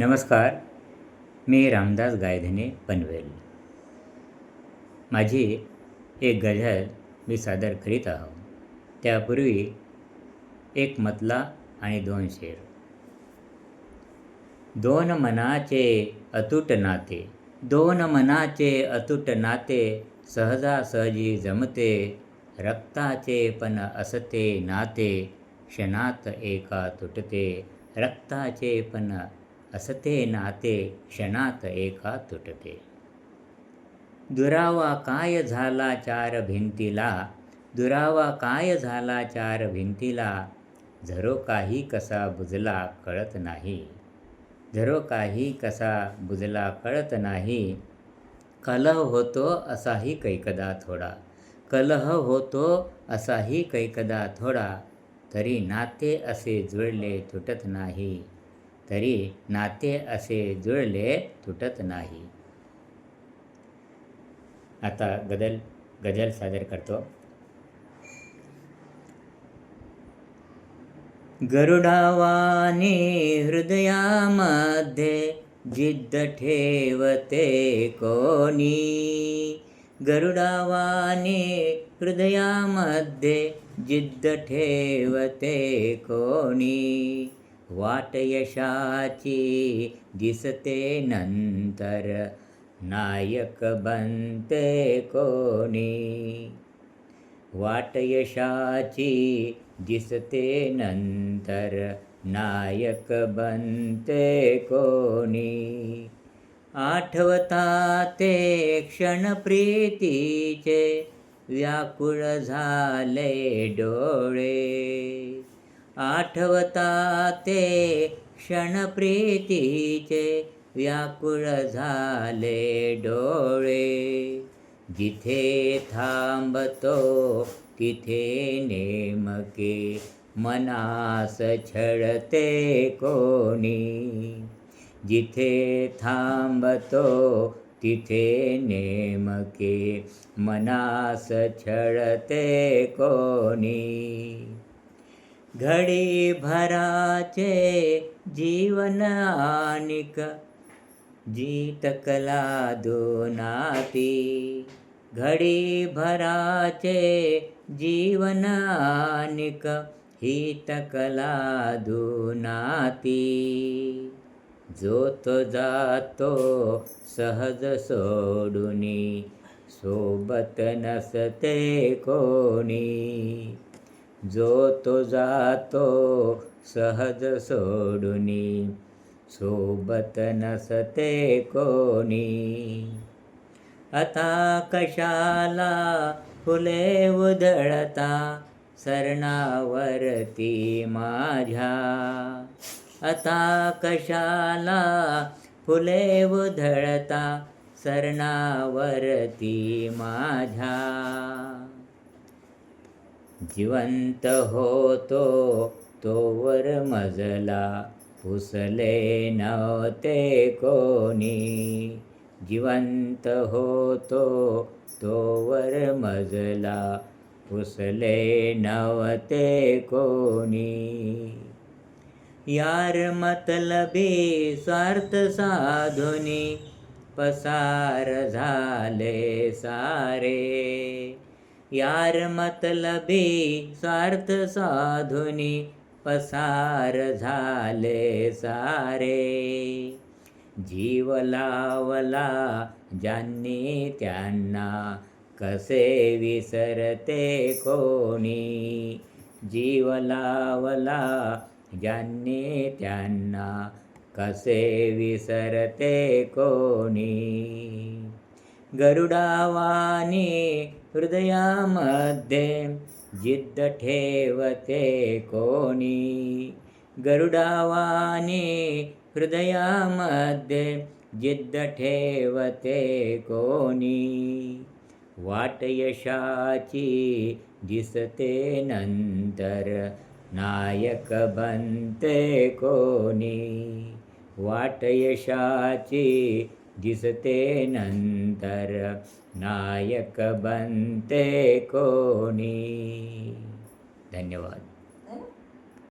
नमस्कार मी रामदास गायधने पनवेल. माझी एक गझल मी सादर करीत आहोत त्यापूर्वी एक मतला आणि दोन शेर. दोन मनाचे अतूट नाते दोन मनाचे अतूट नाते सहजासहजी जमते रक्ताचे पण असते नाते क्षणात एका तुटते रक्ताचे पण असते नाते क्षणात एका तुटते दुरावा काय झाला चार भिंतीला? दुरावा काय झाला चार भिंतीला? झरो काही कसा बुजला कळत नाही. झरो काही कसा बुजला कळत नाही. कलह होतो असाही कैकदा थोडा. कलह होतो असाही कैकदा थोडा. तरी नाते असे जुळले तुटत नाही. तरी नाते असे जुळले तुटत नाही. आता गदल गजल सादर करतो. गरुडावाने हृदयामध्ये जिद्द ठेवते कोणी? गरुडावाने हृदयामध्ये जिद्द ठेवते कोणी? वाट यशाची दिसते नंतर. नायक बनते कोणी? वाट यशाची दिसते नंतर. नायक बनते कोणी? आठवता ते क्षण प्रीतीचे. व्याकुळ झाले डोळे. आठवता ते क्षणप्रीतीचे व्याकुळ झाले डोळे. जिथे थांबतो तिथे नेमके मनास छळते कोणी. जिथे थांबतो तिथे नेमके मनास छळते कोणी. घडी भराचे जीवन आनिक जीतकला दोनाती घडी भराचे जीवन आनिक हितकला दोनाती जो तो जातो सहज सोडुनी सोबत नसते कोणी जो तो जातो सहज सोडुनी सोबत नसते कोणी. आता कशाला फुले उधळता सरणावरती माझ्या? आता कशाला फुले उधळता सरणावरती माझ्या? जिवंत होतो तोवर मजला पुसले नव्हते कोणी. जिवंत होतो तोवर मजला पुसले नव्हते कोणी. यार मतलबी स्वार्थ साधुनी पसार झाले सारे. यार मतलबे स्वार्थ साधुनी पसार झाले सारे. जीव लावला ज्यांनी त्यांना कसे विसरते कोणी? जीव लावला ज्यांनी त्यांना कसे विसरते कोणी? गरुडावानी हृदयामध्ये जिद्द ठेवते कोणी? गरुडावानी हृदयामध्ये जिद्द ठेवते कोणी? वाट यशाची दिसते नंतर नायक बनते कोणी? वाट यशाची दिसते नंतर नायक बनते कोणी? धन्यवाद.